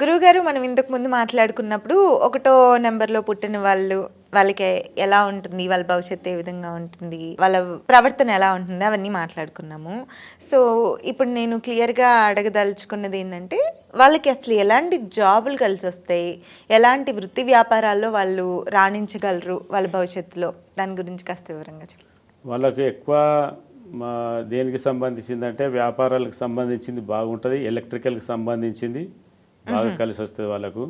గురువుగారు మనం ఇంతకు ముందు మాట్లాడుకున్నప్పుడు ఒకటో నెంబర్లో పుట్టిన వాళ్ళు వాళ్ళకి ఎలా ఉంటుంది వాళ్ళ భవిష్యత్తు ఏ విధంగా ఉంటుంది వాళ్ళ ప్రవర్తన ఎలా ఉంటుంది అవన్నీ మాట్లాడుకున్నాము. సో ఇప్పుడు నేను క్లియర్గా అడగదలుచుకున్నది ఏంటంటే వాళ్ళకి అసలు ఎలాంటి జాబులు కలిసి వస్తాయి ఎలాంటి వృత్తి వ్యాపారాల్లో వాళ్ళు రాణించగలరు వాళ్ళ భవిష్యత్తులో? దాని గురించి కాస్త వివరంగా చెప్పండి వాళ్ళకు ఎక్కువ మా దేనికి సంబంధించిందంటే వ్యాపారాలకు సంబంధించింది బాగుంటుంది ఎలక్ట్రికల్కి సంబంధించింది బాగా కలిసి వస్తుంది వాళ్ళకు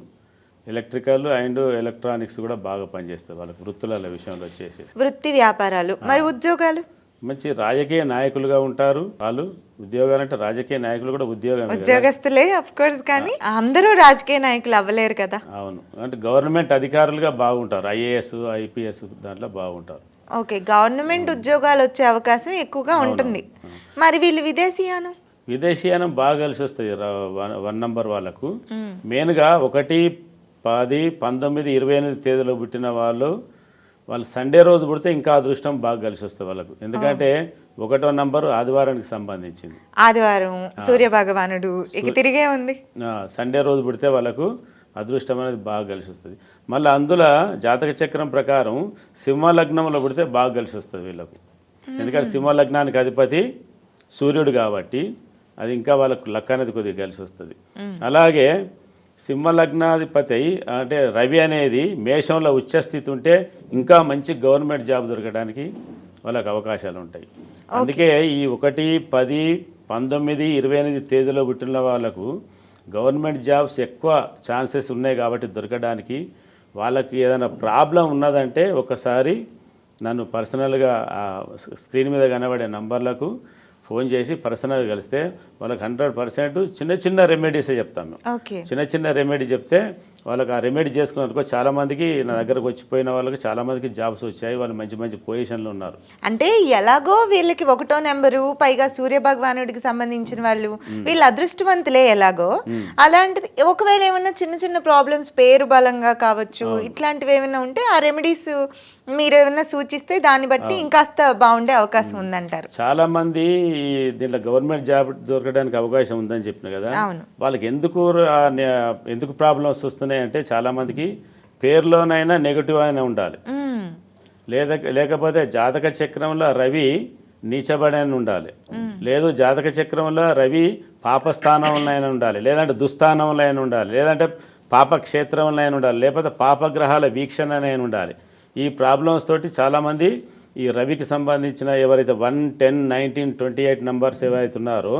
ఎలక్ట్రికల్ అండ్ ఎలక్ట్రానిక్స్ కూడా బాగా పనిచేస్తుంది వాళ్ళకు వృత్తుల విషయంలో వచ్చేసి వృత్తి వ్యాపారాలు. మరి ఉద్యోగాలు? మంచి రాజకీయ నాయకులుగా ఉంటారు వాళ్ళు. ఉద్యోగాలు అంటే రాజకీయ నాయకులు కూడా ఉద్యోగమే కదా. ఉద్యోగస్తులే అఫ్ కోర్స్ కానీ అందరూ రాజకీయ నాయకులు అవ్వలేరు కదా. అవును. అంటే గవర్నమెంట్ అధికారులుగా బాగుంటారు. ఐఏఎస్ ఐపీఎస్ దాంట్లో బాగుంటారు. ఓకే గవర్నమెంట్ ఉద్యోగాలు వచ్చే అవకాశం ఎక్కువగా ఉంటుంది. మరి వీళ్ళు విదేశీయానం విదేశీయానం బాగా కలిసి వస్తుంది వన్ నంబర్ వాళ్ళకు. మెయిన్గా ఒకటి పది పంతొమ్మిది ఇరవై ఎనిమిది తేదీలో పుట్టిన వాళ్ళు వాళ్ళు సండే రోజు పుడితే ఇంకా అదృష్టం బాగా కలిసి వస్తుంది వాళ్ళకు. ఎందుకంటే ఒకటో నంబరు ఆదివారానికి సంబంధించింది. ఆదివారం సూర్య భగవానుడు. ఇక తిరిగే ఉంది. సండే రోజు పుడితే వాళ్ళకు అదృష్టం అనేది బాగా కలిసి వస్తుంది. మళ్ళీ అందులో జాతక చక్రం ప్రకారం సింహ లగ్నంలో పుడితే బాగా కలిసి వస్తుంది వీళ్ళకు. ఎందుకంటే సింహ లగ్నానికి అధిపతి సూర్యుడు కాబట్టి అది ఇంకా వాళ్ళకు లక్ అనేది కొద్దిగా కలిసి వస్తుంది. అలాగే సింహ లగ్నాధిపతి అయి, అంటే రవి అనేది మేషంలో ఉచ్చస్థితి ఉంటే ఇంకా మంచి గవర్నమెంట్ జాబ్ దొరకడానికి వాళ్ళకి అవకాశాలు ఉంటాయి. అందుకే ఈ ఒకటి పది పంతొమ్మిది ఇరవై ఎనిమిది తేదీలో పుట్టిన వాళ్ళకు గవర్నమెంట్ జాబ్స్ ఎక్కువ ఛాన్సెస్ ఉన్నాయి కాబట్టి దొరకడానికి వాళ్ళకి ఏదైనా ప్రాబ్లం ఉన్నదంటే ఒకసారి నన్ను పర్సనల్గా స్క్రీన్ మీద కనబడే నంబర్లకు ఫోన్ చేసి పర్సనల్గా కలిస్తే వాళ్ళకి హండ్రెడ్ పర్సెంట్ చిన్న చిన్న రెమెడీసే చెప్తాం మేము. ఓకే. చిన్న చిన్న రెమెడీ చెప్తే వాళ్ళకి ఆ రెమెడీ చేసుకున్నందుకో చాలామందికి నా దగ్గరకు వచ్చిపోయిన వాళ్ళకి చాలామందికి జాబ్స్ వచ్చాయి వాళ్ళు మంచి మంచి పొజిషన్లో ఉన్నారు. అంటే ఎలాగో వీళ్ళకి ఒకటో నెంబరు పైగా సూర్య భగవానుడికి సంబంధించిన వాళ్ళు వీళ్ళు అదృష్టవంతులే ఎలాగో. అలాంటిది ఒకవేళ ఏమైనా చిన్న చిన్న ప్రాబ్లమ్స్ పేరు బలంగా కావచ్చు ఇట్లాంటివి ఏమైనా ఉంటే ఆ రెమెడీస్ మీరు ఏమైనా సూచిస్తే దాన్ని బట్టి ఇంకాస్త బాగుండే అవకాశం ఉందంటారు. చాలామంది ఈ దీంట్లో గవర్నమెంట్ జాబ్ దొరకడానికి అవకాశం ఉందని చెప్పిన కదా. వాళ్ళకి ఎందుకు ఎందుకు ప్రాబ్లమ్స్ వస్తున్నాయంటే చాలామందికి పేరులోనైనా నెగటివ్ అయినా ఉండాలి. లేదా లేకపోతే జాతక చక్రంలో రవి నీచబడని ఉండాలి. లేదు జాతక చక్రంలో రవి పాపస్థానంలో అయినా ఉండాలి. లేదంటే దుస్థానంలో అయినా ఉండాలి. లేదంటే పాప క్షేత్రంలో అయినా ఉండాలి. లేకపోతే పాపగ్రహాల వీక్షణ అయినా ఉండాలి. ఈ ప్రాబ్లమ్స్ తోటి చాలామంది ఈ రవికి సంబంధించిన ఎవరైతే one ten nineteen twenty eight numbers ఏవైతే ఉన్నారో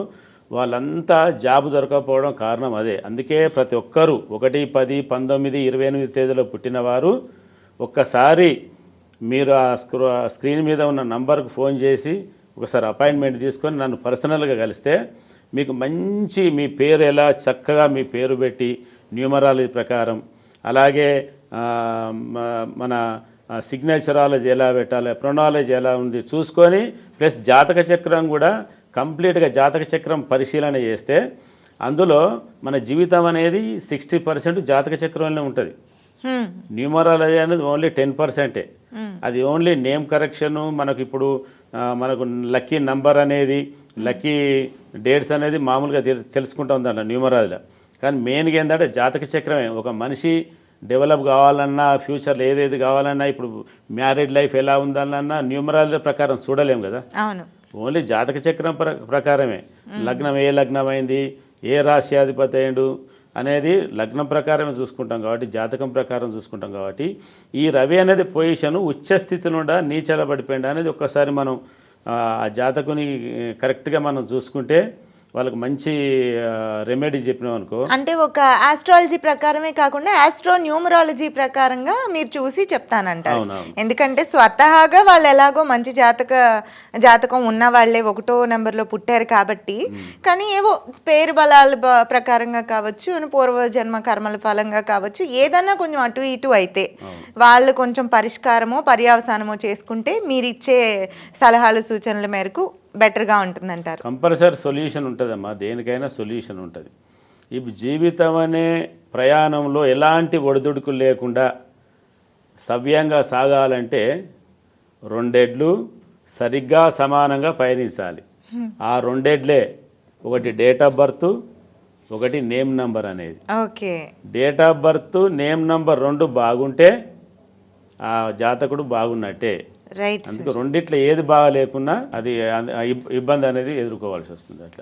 వాళ్ళంతా జాబ్ దొరకకపోవడం కారణం అదే. అందుకే ప్రతి ఒక్కరూ ఒకటి పది పంతొమ్మిది ఇరవై ఎనిమిది తేదీలో పుట్టినవారు ఒక్కసారి మీరు ఆ స్క్రో స్క్రీన్ మీద ఉన్న నంబర్కు ఫోన్ చేసి ఒకసారి అపాయింట్మెంట్ తీసుకొని నన్ను పర్సనల్గా కలిస్తే మీకు మంచి మీ పేరు ఎలా చక్కగా మీ పేరు పెట్టి న్యూమరాలజీ ప్రకారం అలాగే మన సిగ్నేచరాలజీ ఎలా పెట్టాలి ప్రొనాలజీ ఎలా ఉంది చూసుకొని ప్లస్ జాతక చక్రం కూడా కంప్లీట్గా జాతక చక్రం పరిశీలన చేస్తే అందులో మన జీవితం అనేది సిక్స్టీ పర్సెంట్ జాతక చక్రంలో ఉంటుంది. న్యూమరాలజీ అనేది ఓన్లీ టెన్ పర్సెంటే. అది ఓన్లీ నేమ్ కరెక్షను మనకు ఇప్పుడు మనకు లక్కీ నంబర్ అనేది లక్కీ డేట్స్ అనేది మామూలుగా తెలు తెలుసుకుంటాం దాంట్లో న్యూమరాలజీలో. కానీ మెయిన్గా ఏంటంటే జాతక చక్రమే. ఒక మనిషి డెవలప్ కావాలన్నా ఫ్యూచర్లో ఏదేది కావాలన్నా ఇప్పుడు మ్యారీడ్ లైఫ్ ఎలా ఉందన్నా న్యూమరాలజీ ప్రకారం చూడలేం కదా? అవును. ఓన్లీ జాతక చక్రం ప్ర ప్రకారమే. లగ్నం ఏ లగ్నం అయింది ఏ రాశి అధిపతి అయ్యిండు అనేది లగ్నం ప్రకారమే చూసుకుంటాం కాబట్టి జాతకం ప్రకారం చూసుకుంటాం కాబట్టి ఈ రవి అనేది పొజిషన్ ఉచ్చ స్థితిలో ఉండ నీచల పడిపోయింది అనేది ఒక్కసారి మనం ఆ జాతకుని కరెక్ట్గా మనం చూసుకుంటే వాళ్ళకి మంచి రెమెడీ చెప్పినాం అనుకో. అంటే ఒక ఆస్ట్రాలజీ ప్రకారమే కాకుండా ఆస్ట్రో న్యూమరాలజీ ప్రకారంగా మీరు చూసి చెప్తానంటారు. ఎందుకంటే స్వతహాగా వాళ్ళు ఎలాగో మంచి జాతక జాతకం ఉన్న వాళ్ళే ఒకటో నెంబర్లో పుట్టారు కాబట్టి. కానీ ఏవో పేరు బలాల ప్రకారంగా కావచ్చు పూర్వ జన్మ కర్మల ఫలంగా కావచ్చు ఏదన్నా కొంచెం అటు ఇటు అయితే వాళ్ళు కొంచెం పరిష్కారమో పర్యావసానమో చేసుకుంటే మీరు ఇచ్చే సలహాలు సూచనల మేరకు బెటర్గా ఉంటుందంటారు. కంపల్సరీ సొల్యూషన్ ఉంటుందమ్మా. దేనికైనా సొల్యూషన్ ఉంటుంది. ఇప్పుడు జీవితం అనే ప్రయాణంలో ఎలాంటి ఒడిదుడుకులు లేకుండా సవ్యంగా సాగాలంటే రెండెడ్లు సరిగ్గా సమానంగా పయనించాలి. ఆ రెండెడ్లే ఒకటి డేట్ ఆఫ్ బర్త్ ఒకటి నేమ్ నంబర్ అనేది. Okay. Date of birth name number రెండు బాగుంటే ఆ జాతకుడు బాగున్నట్టే. రైట్ అందుకే రెండిట్లో ఏది బాగా లేకున్నా అది ఇబ్బంది అనేది ఎదుర్కోవాల్సి వస్తుంది అట్లా.